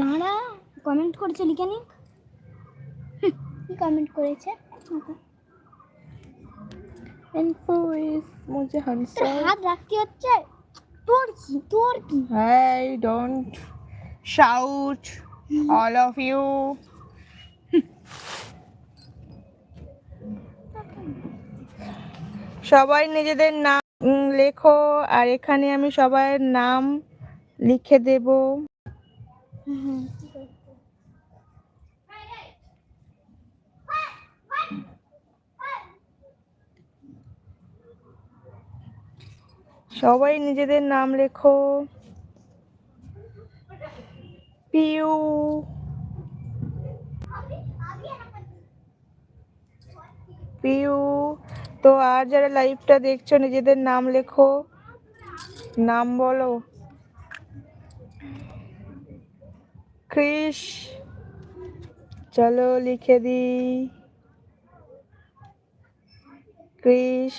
দাঁড়া কমেন্ট করেছে লিখে কি কমেন্ট করেছে? হচ্ছে? তোর তোর অল অফ ইউ সবাই নিজেদের নাম লেখো আর এখানে আমি সবার নাম লিখে দেবো। সবাই নিজেদের নাম লেখো। পিউ। পিউ। তো আর যারা লাইভটা দেখছ, নিজেদের নাম লেখো। নাম বলো। ক্রিস চলো লিখে দিই ক্রিস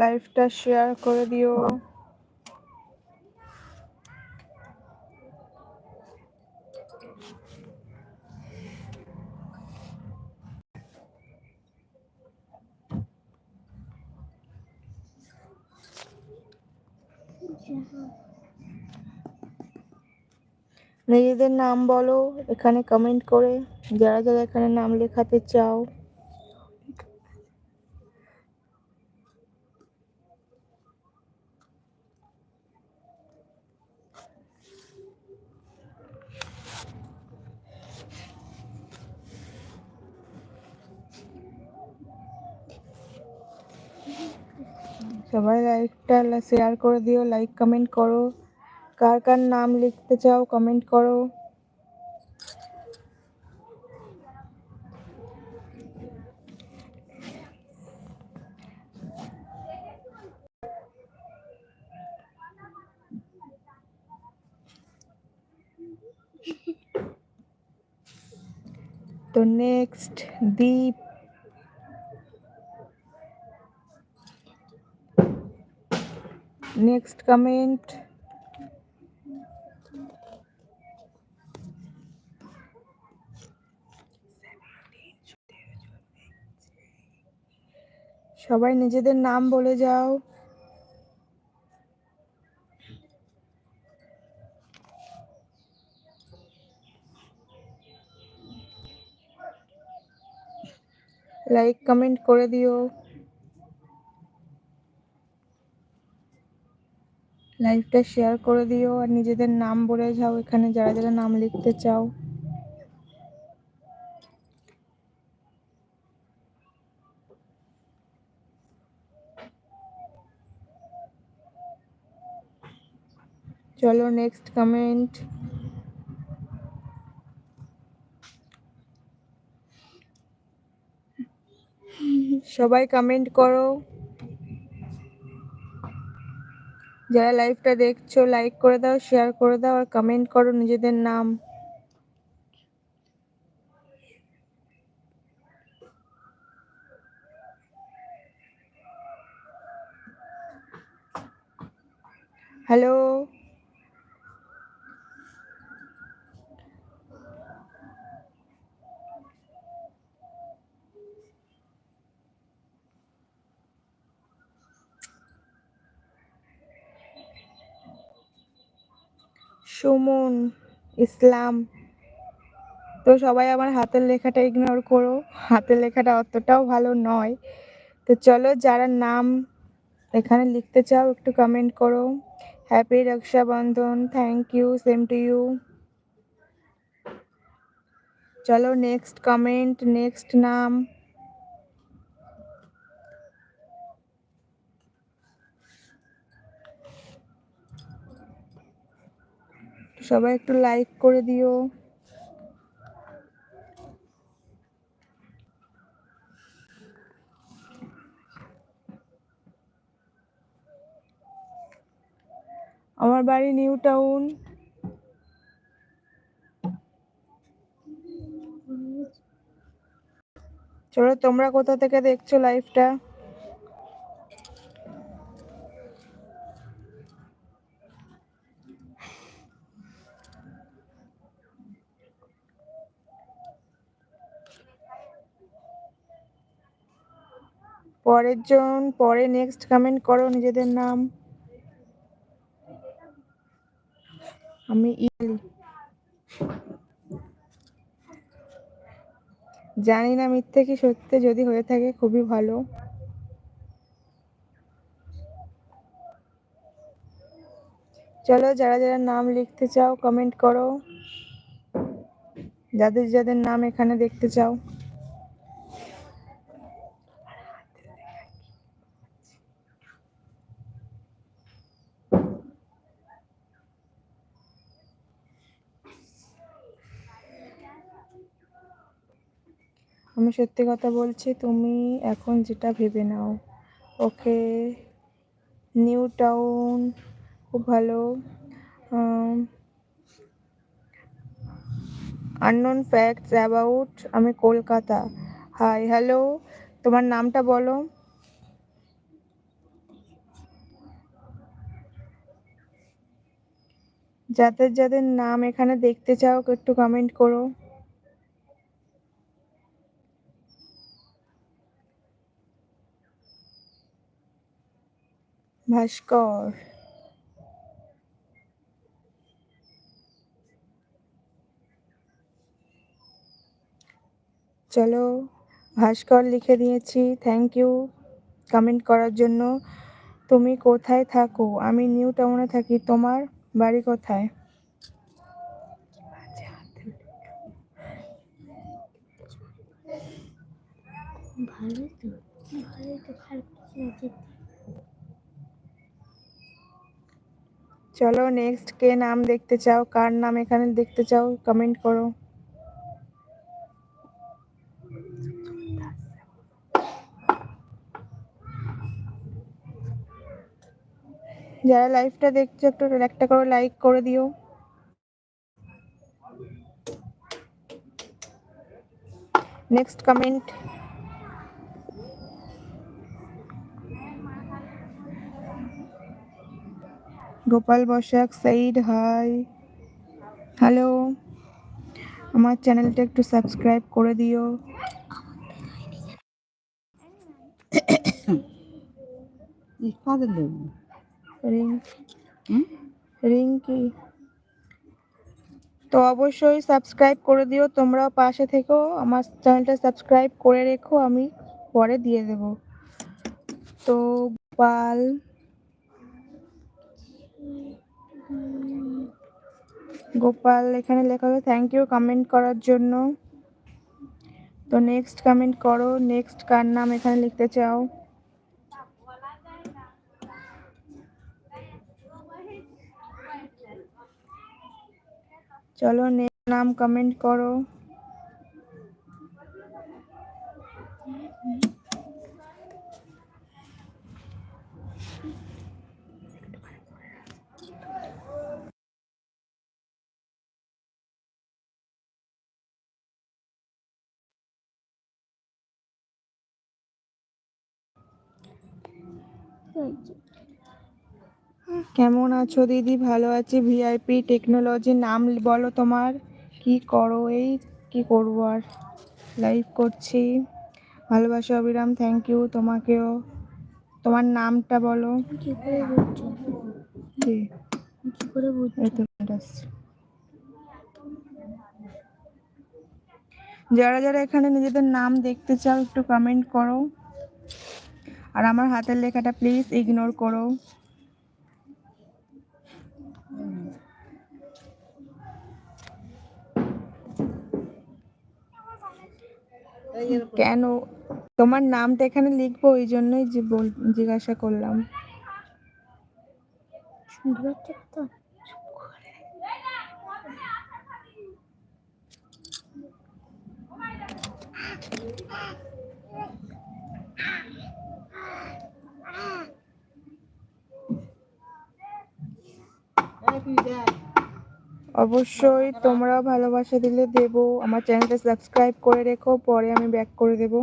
লাইভটা শেয়ার করে দিও। নিজেদের নাম বলো, এখানে কমেন্ট করে। যারা যারা এখানে নাম লেখাতে চাও। সবাই লাইকটা শেয়ার করে দিও লাইক কমেন্ট করো। কার কার নাম লিখতে চাও কমেন্ট করো। তো নেক্সট দীপ নেক্সট কমেন্ট সবাই নিজেদের নাম বলে যাও। লাইক কমেন্ট করে দিও। লাইভটা শেয়ার করে দিও আর নিজেদের নাম বলে যাও এখানে যারা যারা নাম লিখতে চাও। চলো নেক্সট কমেন্ট সবাই কমেন্ট করো। যারা লাইভটা দেখছ লাইক করে দাও শেয়ার করে দাও, আর কমেন্ট করো নিজেদের নাম। হ্যালো সুমন, ইসলাম। তো সবাই আমার হাতের লেখাটা ইগনোর করো। হাতের লেখাটা অতটাও ভালো নয়। তো চলো যারা নাম এখানে লিখতে চাও একটু কমেন্ট করো। Happy Rakshabandhan thank you same to you চলো নেক্সট কমেন্ট নেক্সট নাম। সবাই একটু লাইক করে দিও। আমার বাড়ি নিউ টাউন চলো, তোমরা কোথা থেকে দেখছ লাইফটা পরের জন, পরে নেক্সট কমেন্ট করো নিজেদের নাম। আমি ইলি। জানি না মিথ্যে কি সত্যি, যদি হয়ে থাকে খুবই ভালো। চলো, যারা যারা নাম লিখতে চাও কমেন্ট করো। যাদের যাদের নাম এখানে দেখতে চাও আমি সত্যি কথা বলছি, তুমি এখন যেটা ভেবে নাও। ওকে, নিউ টাউন, খুব ভালো। আননোন ফ্যাক্টস অ্যাবাউট, আমি কলকাতা। হাই, হ্যালো, তোমার নামটা বলো। যাদের যাদের নাম এখানে দেখতে চাও, একটু কমেন্ট করো। ভাস্কর। চলো, ভাস্কর লিখে দিয়েছি থ্যাংক ইউ কমেন্ট করার জন্য। তুমি কোথায় থাকো? আমি নিউ টাউনে থাকি, তোমার বাড়ি কোথায়? ভালোই তো ভালোই তো, খারাপ কিছু না যেতে চলো নেক্সট কে নাম দেখতে চাও, কার নাম এখানে দেখতে চাও কমেন্ট করো। যারা লাইভটা দেখছ, একটু একটা করে লাইক করে দিও। Next comment Gopal Basak side hi. Hello আমার চ্যানেলটা একটু সাবস্ক্রাইব করে দিও? রিঙ্কি তো অবশ্যই সাবস্ক্রাইব করে দিও, তোমরাও পাশে থেকো। আমার চ্যানেলটা সাবস্ক্রাইব করে রেখো, আমি পরে দিয়ে দেব। তো গোপাল গোপাল, এখানে লেখা হবে থ্যাংক ইউ কমেন্ট করার জন্য। তো নেক্সট কমেন্ট করো নেক্সট কার নাম এখানে লিখতে চাও? চলো নাম কমেন্ট করো। কেমন আছো দিদি? ভালো আছি। ভিআইপি টেকনোলজি নাম বলো তোমার। কি করো এই? কি করব আর? লাইভ করছি। ভালোবাসা অবিরাম থ্যাংক ইউ তোমাকেও। তোমার নামটা বলো। কি করে বুঝছ? কি কি করে বুঝছ? এই তো net আসছে। যারা যারা এখানে নিজেদের নাম দেখতে চাও একটু কমেন্ট করো। আর আমার হাতের লেখাটা প্লিজ ইগনোর করো। কেন? তোমার নামটা এখানে লিখব, ওই জন্যই জিজ্ঞাসা করলাম। অবশ্যই তোমরাও ভালোবাসা দিলে দেবো। আমার চ্যানেলটা সাবস্ক্রাইব করে রেখো, পরে আমি ব্যাক করে দেবো।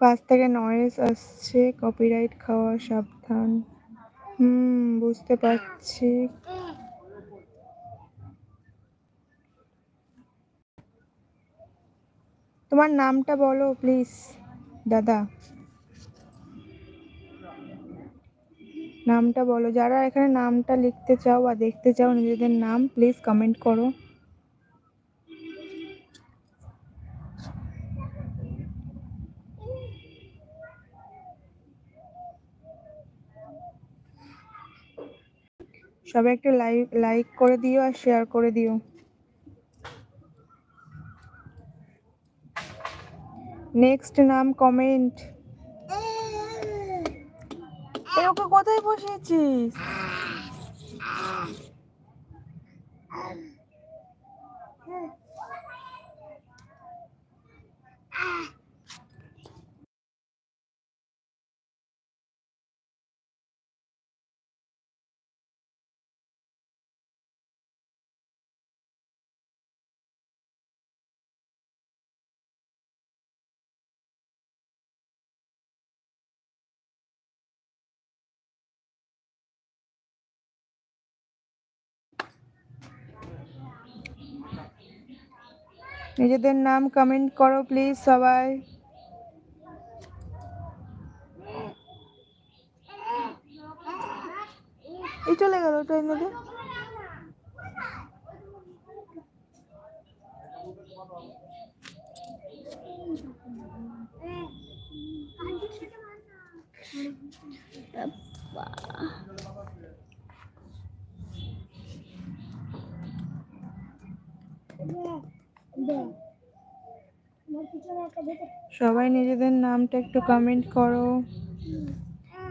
পাশ থেকে নয়েস আসছে কপিরাইট খাওয়া সাবধান। হুম, বুঝতে পারছি। তোমার নামটা বলো প্লিজ দাদা। নামটা বলো, যারা এখানে নামটা লিখতে চাও বা দেখতে চাও নিজেদের নাম প্লিজ কমেন্ট করো। সবাই একটু লাইক লাইক করে দিও আর শেয়ার করে দিও। নেক্সট নাম কমেন্ট ওকে কোথায় বসিয়েছিস? নিজেদের নাম কমেন্ট করো প্লিজ সবাই। এই চলে গেল ট্রেন থেকে সবাই নিজেদের নামটা একটু কমেন্ট করো।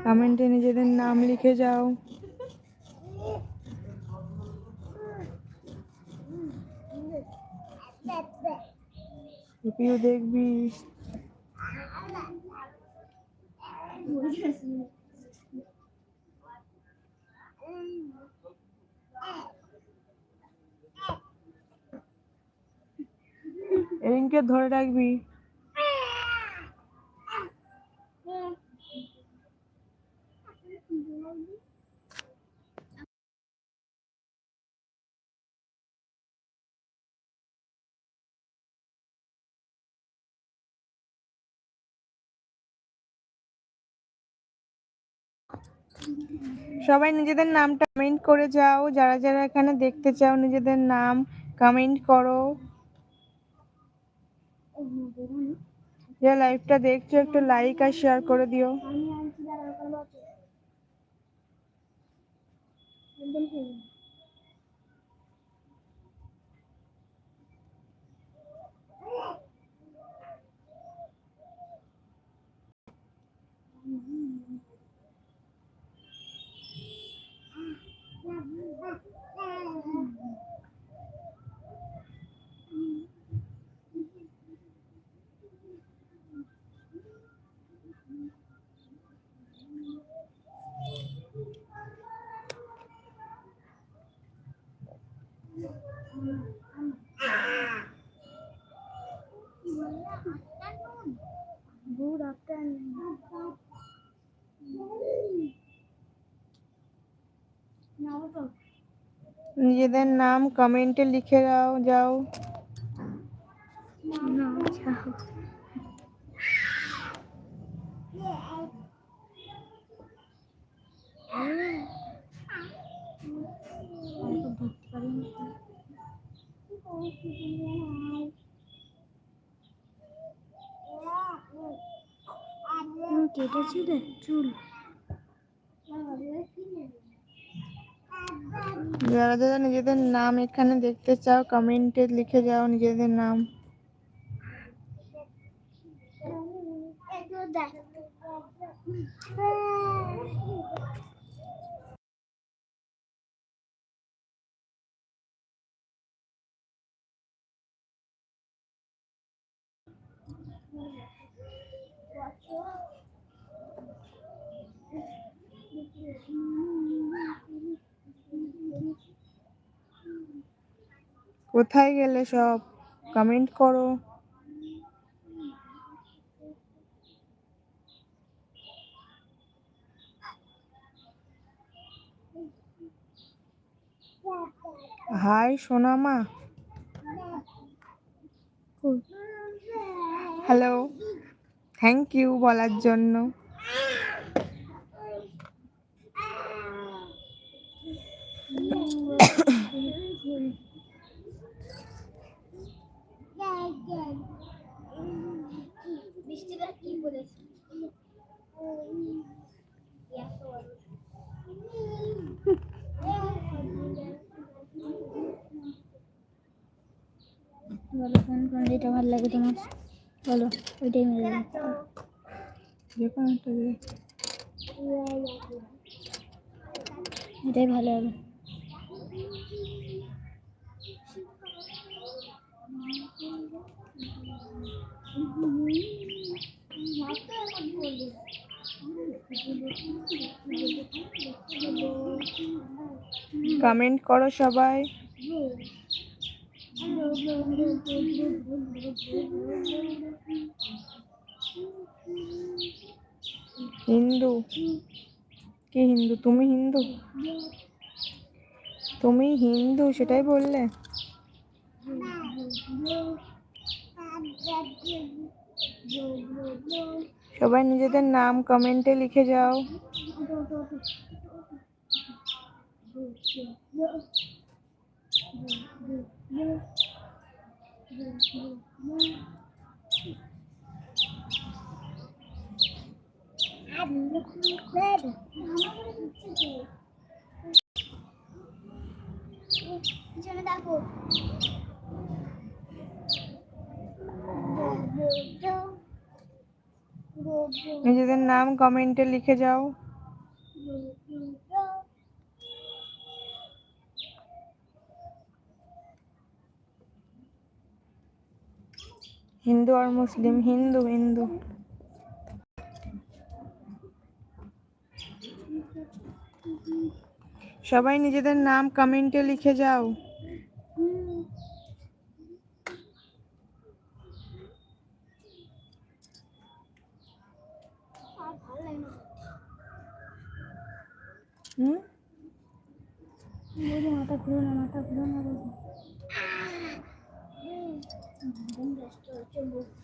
কমেন্টে নিজেদের নাম লিখে যাও। দেখবি। এরিনকে ধরে রাখবি। সবাই নিজেদের নামটা কমেন্ট করে যাও। যারা যারা এখানে দেখতে চাও, নিজেদের নাম কমেন্ট করো। যারা লাইভটা দেখছ একটু লাইক আর শেয়ার করে দিও। Good afternoon. নাও তো নিজেদের নাম কমেন্টে লিখে দাও যাও নাও যাও কেটেছি চুল। যারা যারা নিজেদের নাম এখানে দেখতে চাও? কমেন্টে লিখে যাও নিজেদের নাম। কোথায় গেলে সব? কমেন্ট করো। হাই সোনামা। হ্যালো থ্যাংক ইউ বলার জন্য বৃষ্টিটা কি বলেছে বলো কোন কোন যেটা ভালো লাগে তোমার বলো ওইটাই মেরে যে কোনো একটা এটাই ভালো হবে। কমেন্ট করো সবাই। হিন্দু? কি হিন্দু? তুমি হিন্দু? তুমি হিন্দু, সেটাই বললে। সবাই নিজেদের নাম কমেন্টে লিখে যাও। নিজেদের নাম কমেন্টে লিখে যাও। হিন্দু আর মুসলিম, হিন্দু হিন্দু। সবাই নিজেদের নাম কমেন্টে লিখে যাও। হুম? মাথা ঘুরো না, মাথা ঘুরো না rainbow.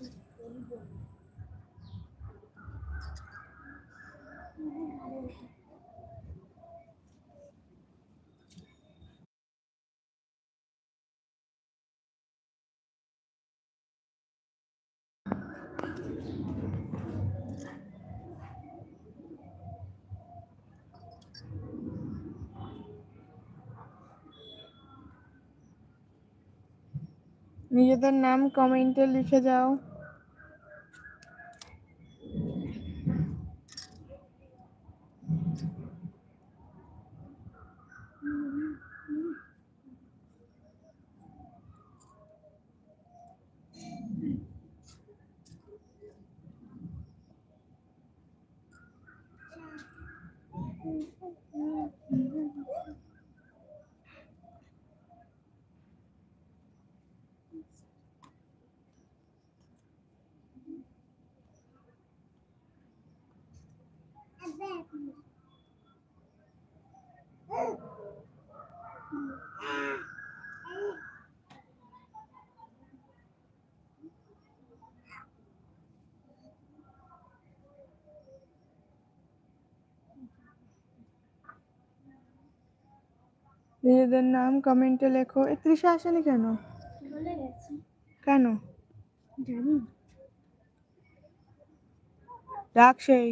নিজেদের নাম কমেন্টে লিখে যাও। নিজেদের নাম কমেন্টে লেখো এ তৃষা আসেনি কেন বলে গেছি কেন জানি ডাক সেই